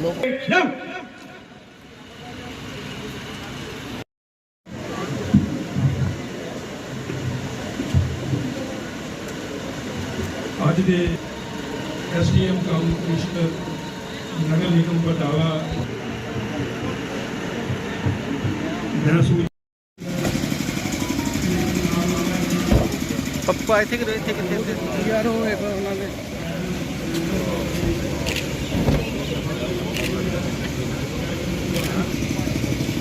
ਅੱਜ ਦੇ ਐਸਡੀਐਮ ਕੰਮ ਕਮਿਸ਼ਨਰ ਨਗਰ ਨਿਗਮ ਮੈਂ ਸੂਚ ਪੱਪਾ ਇੱਥੇ ਕਿ ਇੱਥੇ ਕਿੱਥੇ ਯਾਰ ਉਹ ਉਹਨਾਂ ਦੇ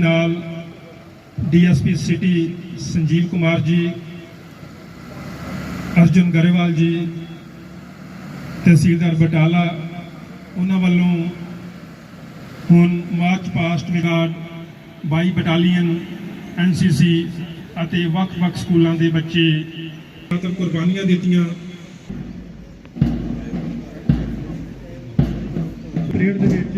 ਨਾਲ ਡੀਐਸਪੀ ਸਿਟੀ ਸੰਜੀਵ ਕੁਮਾਰ ਜੀ, ਅਰਜੁਨ ਗਰੇਵਾਲ ਜੀ, ਤਹਿਸੀਲਦਾਰ ਬਟਾਲਾ, ਉਹਨਾਂ ਵੱਲੋਂ ਹੁਣ ਮਾਰਚ ਪਾਸਟ ਵਿਗਾਰਡ 22 ਬਟਾਲੀਅਨ ਐਨਸੀਸੀ ਅਤੇ ਵੱਖ-ਵੱਖ ਸਕੂਲਾਂ ਦੇ ਬੱਚੇ ਖਾਤਰ ਕੁਰਬਾਨੀਆਂ ਦਿੱਤੀਆਂ। ਪਰੇਡ ਦੇ ਵਿੱਚ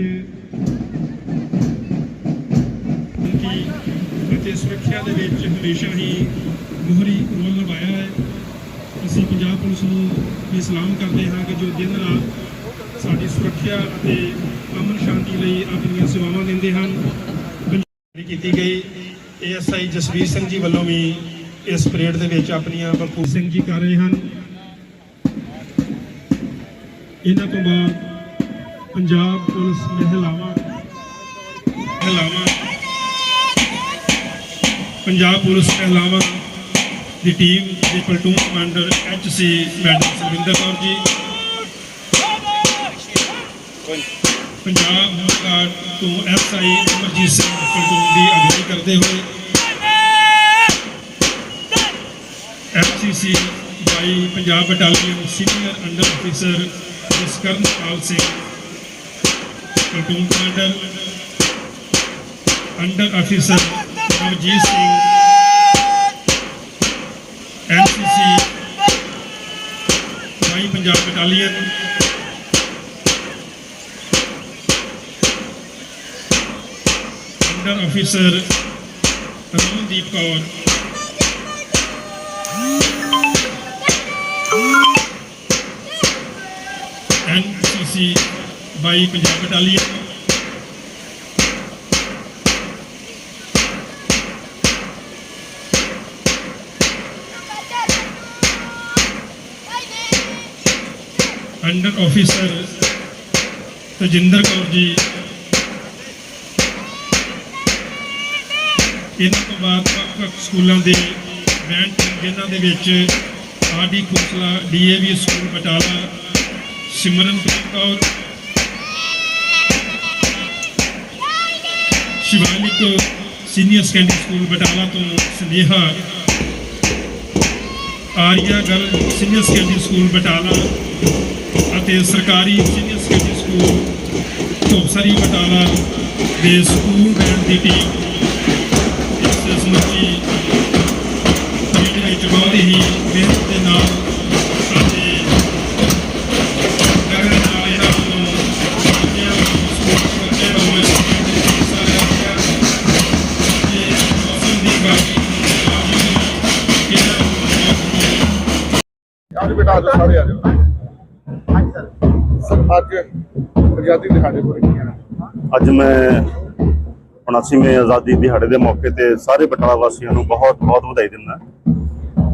ਕਿ ਅਤੇ ਸੁਰੱਖਿਆ ਦੇ ਵਿੱਚ ਹਮੇਸ਼ਾ ਹੀ ਮੋਹਰੀ ਰੋਲ ਨਿਭਾਇਆ ਹੈ। ਅਸੀਂ ਪੰਜਾਬ ਪੁਲਿਸ ਨੂੰ ਵੀ ਸਲਾਮ ਕਰਦੇ ਹਾਂ ਕਿ ਜੋ ਦਿਨ ਰਾਤ ਸਾਡੀ ਸੁਰੱਖਿਆ ਅਤੇ ਅਮਨ ਸ਼ਾਂਤੀ ਲਈ ਆਪਣੀਆਂ ਸੇਵਾਵਾਂ ਦਿੰਦੇ ਹਨ। ਜਾਰੀ ਕੀਤੀ ਗਈ, ਏਐਸਆਈ ਜਸਵੀਰ ਸਿੰਘ ਜੀ ਵੱਲੋਂ ਵੀ ਇਸ ਪਰੇਡ ਦੇ ਵਿੱਚ ਆਪਣੀਆਂ ਭਰਪੂਰ ਸਿੰਘ ਜੀ ਕਰ ਰਹੇ ਹਨ। ਇਹਨਾਂ ਤੋਂ ਬਾਅਦ ਪੰਜਾਬ ਪੁਲਿਸ ਮਹਿਲਾਵਾਂ ਮਹਿਲਾਵਾਂ ਪੰਜਾਬ ਪੁਲਿਸ ਮਹਿਲਾਵਾਂ ਦੀ ਟੀਮ ਦੇ platoon commander H C madam Surinder Kaur ji. Punjab home guard ਤੋਂ S I Amarjit Singh platoon ਦੀ ਅਗਵਾਈ ਕਰਦੇ ਹੋਏ FCC by Punjab battalion senior under officer Jaskaran Pal Singh to pardon under officer Navji Singh, NCC, Sai Punjab Battalion, under officer Ramandeep Kaur, NCC by Punjab battalion. Under officer Tajinder Kaur ji. ਇਹਨਾਂ ਤੋਂ ਬਾਅਦ ਵੱਖ-ਵੱਖ ਸਕੂਲਾਂ ਦੇ band ਜਿਨ੍ਹਾਂ ਦੇ ਵਿੱਚ R D Khosla DAV school Batala Simranpreet Kaur Shivalik senior secondary school Batala ਤੋਂ ਸੁਨੇਹਾ Arya girl senior secondary school Batala ਅਤੇ ਸਰਕਾਰੀ senior secondary school Dhobsari Batala ਦੇ ਸਕੂਲ ਬੈਂਡ ਦੀ ਟੀਮ ਇਸ ਸਮੁੱਚੀ ਪਰੇਡ ਵਿੱਚ ਬਹੁਤ ਹੀ ਮਿਹਨਤ ਦੇ ਨਾਲ ਅੱਜ ਬੇਟਾ ਆ ਜਾਓ। ਸਾਰੇ ਆ ਸਰ ਅੱਜ ਆਜ਼ਾਦੀ ਦਿਹਾੜੇ ਪਰ ਅੱਜ ਮੈਂ 79ਵੇਂ ਆਜ਼ਾਦੀ ਦਿਹਾੜੇ ਦੇ ਮੌਕੇ ਤੇ ਸਾਰੇ ਬਟਾਲਾ ਵਾਸੀਆਂ ਨੂੰ ਬਹੁਤ ਬਹੁਤ ਵਧਾਈ ਦਿੰਦਾ।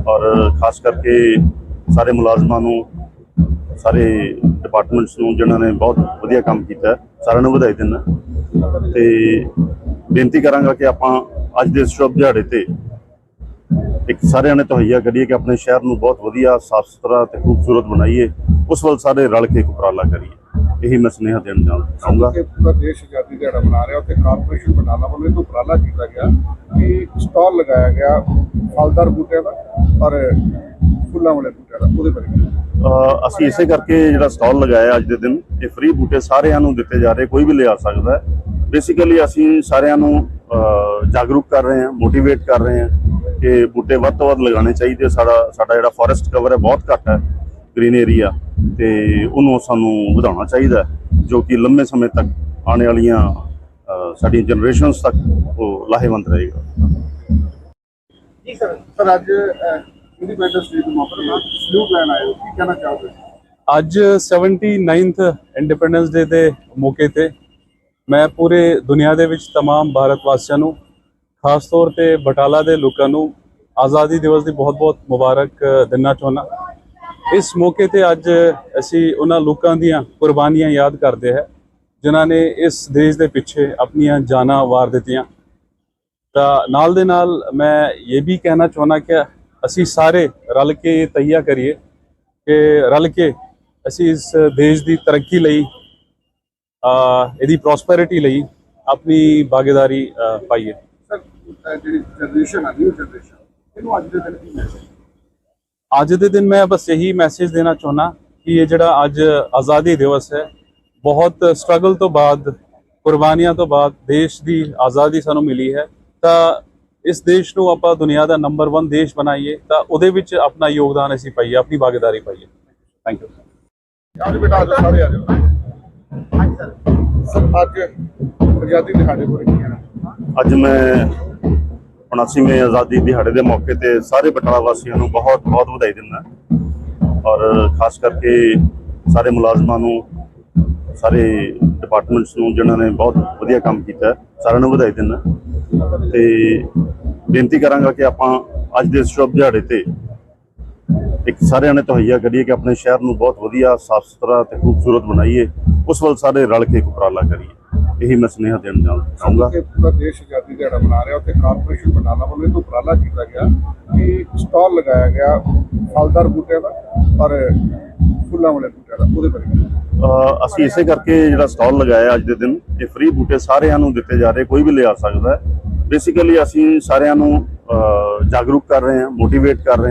ਔਰ ਖਾਸ ਕਰਕੇ ਸਾਰੇ ਮੁਲਾਜ਼ਮਾਂ ਨੂੰ, ਸਾਰੇ ਡਿਪਾਰਟਮੈਂਟਸ ਨੂੰ ਜਿਨ੍ਹਾਂ ਨੇ ਬਹੁਤ ਵਧੀਆ ਕੰਮ ਕੀਤਾ, ਸਾਰਿਆਂ ਨੂੰ ਵਧਾਈ ਦਿੰਦਾ। ਤੇ ਬੇਨਤੀ ਕਰਾਂਗਾ ਕਿ ਆਪਾਂ ਅੱਜ ਦੇ ਸ਼ੁਭ ਦਿਹਾੜੇ ਤੇ ਇੱਕ ਸਾਰਿਆਂ ਨੇ ਤਹਈਆ ਕਰੀਏ ਕਿ ਆਪਣੇ ਸ਼ਹਿਰ ਨੂੰ ਬਹੁਤ ਵਧੀਆ ਸਾਫ਼ ਸੁਥਰਾ ਤੇ ਖੂਬਸੂਰਤ ਬਣਾਈਏ। ਉਸ ਵੱਲ ਸਾਰੇ ਰਲ ਕੇ ਇੱਕ ਉਪਰਾਲਾ ਕਰੀਏ। ਇਹੀ ਮੈਂ ਸੁਨੇਹਾ ਦੇਣ ਜਾ- ਚਾਹੂੰਗਾ ਕਿ ਪੂਰਾ ਦੇਸ਼ ਆਜ਼ਾਦੀ ਦਿਹਾੜਾ ਮਨਾ ਰਿਹਾ ਉੱਥੇ ਕਾਰਪੋਰੇਸ਼ਨ ਬਟਾਲਾ ਵੱਲੋਂ ਇਹ ਤੋਂ ਉਪਰਾਲਾ ਕੀਤਾ ਗਿਆ ਕਿ ਸਟਾਲ ਲਗਾਇਆ ਗਿਆ ਫਲਦਾਰ ਬੂਟਿਆਂ ਦਾ ਔਰ ਫੁੱਲਾਂ ਵਾਲੇ ਬੂਟਿਆਂ ਦਾ ਉਹਦੇ ਬਾਰੇ। ਅਸੀਂ ਇਸੇ ਕਰਕੇ ਜਿਹੜਾ ਸਟਾਲ ਲਗਾਇਆ ਅੱਜ ਦੇ ਦਿਨ ਇਹ ਫ੍ਰੀ ਬੂਟੇ ਸਾਰਿਆਂ ਨੂੰ ਦਿੱਤੇ ਜਾ ਰਹੇ ਕੋਈ ਵੀ ਲਿਆ ਸਕਦਾ ਬੇਸਿਕਲੀ ਅਸੀਂ ਸਾਰਿਆਂ ਨੂੰ ਜਾਗਰੂਕ ਕਰ ਰਹੇ ਹਾਂ ਮੋਟੀਵੇਟ ਕਰ ਰਹੇ ਹਾਂ। ਕਿ ਬੂਟੇ ਵੱਧ ਤੋਂ ਵੱਧ ਲਗਾਉਣੇ ਚਾਹੀਦੇ ਸਾਡਾ ਸਾਡਾ ਜਿਹੜਾ ਫੋਰੈਸਟ ਕਵਰ ਹੈ ਬਹੁਤ ਘੱਟ ਹੈ ਗ੍ਰੀਨ ਏਰੀਆ ਤੇ ਉਹਨੂੰ ਸਾਨੂੰ ਵਧਾਉਣਾ ਚਾਹੀਦਾ ਹੈ, ਜੋ ਕਿ ਲੰਮੇ ਸਮੇਂ ਤੱਕ ਆਉਣ ਵਾਲੀਆਂ ਅ, ਸਾਡੀਆਂ ਜਨਰੇਸ਼ਨਸ ਤੱਕ ਉਹ ਲਾਹੇਵੰਦ ਰਹੇਗਾ ਸਰ ਅੱਜ ਇੰਡੀਪੈਂਡੈਂਸ ਡੇ ਦੇ ਮੌਕੇ ਤੇ ਸਲੂਟ ਲੈਣ ਆਏ ਹੋ ਕੀ ਕਹਿਣਾ ਚਾਹੋਗੇ ਅੱਜ 79th ਇੰਡੀਪੈਂਡੈਂਸ ਡੇ ਦੇ ਮੌਕੇ ਤੇ ਮੈਂ ਪੂਰੇ ਦੁਨੀਆ ਦੇ ਵਿੱਚ तमाम ਭਾਰਤ ਵਾਸੀਆਂ ਨੂੰ ਖਾਸ ਤੌਰ ਤੇ ਬਟਾਲਾ ਦੇ ਲੋਕਾਂ ਨੂੰ ਆਜ਼ਾਦੀ ਦਿਵਸ ਦੀ ਬਹੁਤ-ਬਹੁਤ ਮੁਬਾਰਕ ਅ, ਦੇਣਾ ਚਾਹੁੰਦਾ ਇਸ ਮੌਕੇ ਤੇ ਅੱਜ ਅਸੀਂ ਉਹਨਾਂ ਲੋਕਾਂ ਦੀਆਂ ਕੁਰਬਾਨੀਆਂ ਯਾਦ ਕਰਦੇ ਹਾਂ ਜਿਨ੍ਹਾਂ ਨੇ ਇਸ ਦੇਸ਼ ਦੇ ਪਿੱਛੇ ਆਪਣੀਆਂ ਜਾਨਾਂ ਵਾਰ ਦਿੱਤੀਆਂ। ਤਾਂ ਨਾਲ ਦੇ ਨਾਲ ਮੈਂ ਇਹ ਵੀ ਕਹਿਣਾ ਚਾਹੁੰਦਾ ਕਿ ਅਸੀਂ ਸਾਰੇ ਰਲ ਕੇ ਇਹ ਤਹੀਆ ਕਰੀਏ ਕਿ ਰਲ ਕੇ ਅਸੀਂ ਇਸ ਦੇਸ਼ ਦੀ ਤਰੱਕੀ ਲਈ ਇਹਦੀ ਪ੍ਰੋਸਪੈਰਿਟੀ ਲਈ ਆਪਣੀ ਭਾਗੀਦਾਰੀ ਪਾਈਏ। ਅਹ ਜਿਹੜੀ ਜਨਰੇਸ਼ਨ ਆ ਨਿਊ ਜਨਰੇਸ਼ਨ ਇਹਨੂੰ ਅੱਜ ਦੇ ਦਿਨ ਕੀ ਮੈਸੇਜ ਅੱਜ ਦੇ ਦਿਨ ਮੈਂ ਬਸ ਇਹੀ ਮੈਸੇਜ ਦੇਣਾ ਚਾਹੁੰਦਾ ਕਿ ਇਹ ਜਿਹੜਾ ਅੱਜ ਆਜ਼ਾਦੀ ਦਿਵਸ ਹੈ ਬਹੁਤ ਸਟਰਗਲ ਤੋਂ ਬਾਅਦ ਕੁਰਬਾਨੀਆਂ ਤੋਂ ਬਾਅਦ ਦੇਸ਼ ਦੀ ਆਜ਼ਾਦੀ ਸਾਨੂੰ ਮਿਲੀ ਹੈ। ਤਾਂ ਇਸ ਦੇਸ਼ ਨੂੰ ਆਪਾਂ ਦੁਨੀਆ ਦਾ ਨੰਬਰ 1 ਦੇਸ਼ ਬਣਾਈਏ ਤਾਂ ਉਹਦੇ ਵਿੱਚ ਆਪਣਾ ਯੋਗਦਾਨ ਅਸੀਂ ਪਾਈਏ ਆਪਣੀ ਭਾਗੀਦਾਰੀ ਪਾਈਏ। ਥੈਂਕ ਯੂ ਅੱਜ ਬੇਟਾ ਅੱਜ ਸਾਰੇ ਆ ਜਾਓ ਸਰ ਅੱਜ ਆਜ਼ਾਦੀ ਦਿਹਾੜੇ ਬਾਰੇ ਕੀ ਅੱਜ ਮੈਂ 79ਵੇਂ ਆਜ਼ਾਦੀ ਦਿਹਾੜੇ ਦੇ ਮੌਕੇ ਤੇ ਸਾਰੇ ਬਟਾਲਾ ਵਾਸੀਆਂ ਨੂੰ ਬਹੁਤ ਬਹੁਤ ਵਧਾਈ ਦਿੰਦਾ ਔਰ ਖਾਸ ਕਰਕੇ ਸਾਰੇ ਮੁਲਾਜ਼ਮਾਂ ਨੂੰ, ਸਾਰੇ ਡਿਪਾਰਟਮੈਂਟਸ ਨੂੰ ਜਿਨ੍ਹਾਂ ਨੇ ਬਹੁਤ ਵਧੀਆ ਕੰਮ ਕੀਤਾ, ਸਾਰਿਆਂ ਨੂੰ ਵਧਾਈ ਦਿੰਦਾ ਤੇ ਬੇਨਤੀ ਕਰਾਂਗਾ ਕਿ ਆਪਾਂ ਅੱਜ ਦੇ ਸ਼ੁਭ ਦਿਹਾੜੇ ਤੇ ਇੱਕ ਸਾਰਿਆਂ ਨੇ ਤਹਈਆ ਕਰੀਏ ਕਿ ਆਪਣੇ ਸ਼ਹਿਰ ਨੂੰ ਬਹੁਤ ਵਧੀਆ ਸਾਫ਼ ਸੁਥਰਾ ਤੇ ਖੂਬਸੂਰਤ ਬਣਾਈਏ। ਉਸ ਵੱਲ ਸਾਰੇ ਰਲ ਕੇ ਇੱਕ ਉਪਰਾਲਾ ਕਰੀਏ। ਇਹੀ ਮੈਂ ਸੁਨੇਹਾ ਦੇਣ ਚਾਹੂੰਗਾ ਕਿ ਪੂਰਾ ਦੇਸ਼ ਆਜ਼ਾਦੀ ਦਿਹਾੜਾ ਮਨਾ ਰਿਹਾ ਉੱਥੇ ਕਾਰਪੋਰੇਸ਼ਨ ਬਟਾਲਾ ਵੱਲੋਂ ਤੋਂ ਉਪਰਾਲਾ ਕੀਤਾ ਗਿਆ ਕਿ ਸਟਾਲ ਲਗਾਇਆ ਗਿਆ ਫਲਦਾਰ ਬੂਟਿਆਂ ਦਾ ਔਰ ਫੁੱਲਾਂ ਵਾਲੇ ਬੂਟਿਆਂ ਦਾ ਉਹਦੇ ਬਾਰੇ ਅਸੀਂ ਇਸੇ ਕਰਕੇ ਜਿਹੜਾ ਸਟਾਲ ਲਗਾਇਆ ਅੱਜ ਦੇ ਦਿਨ ਇਹ ਫ੍ਰੀ ਬੂਟੇ ਸਾਰਿਆਂ ਨੂੰ ਦਿੱਤੇ ਜਾ ਰਹੇ ਕੋਈ ਵੀ ਲਿਆ ਸਕਦਾ ਬੇਸਿਕਲੀ ਅਸੀਂ ਸਾਰਿਆਂ ਨੂੰ ਜਾਗਰੂਕ ਕਰ ਰਹੇ ਹਾਂ ਮੋਟੀਵੇਟ ਕਰ ਰਹੇ ਹਾਂ।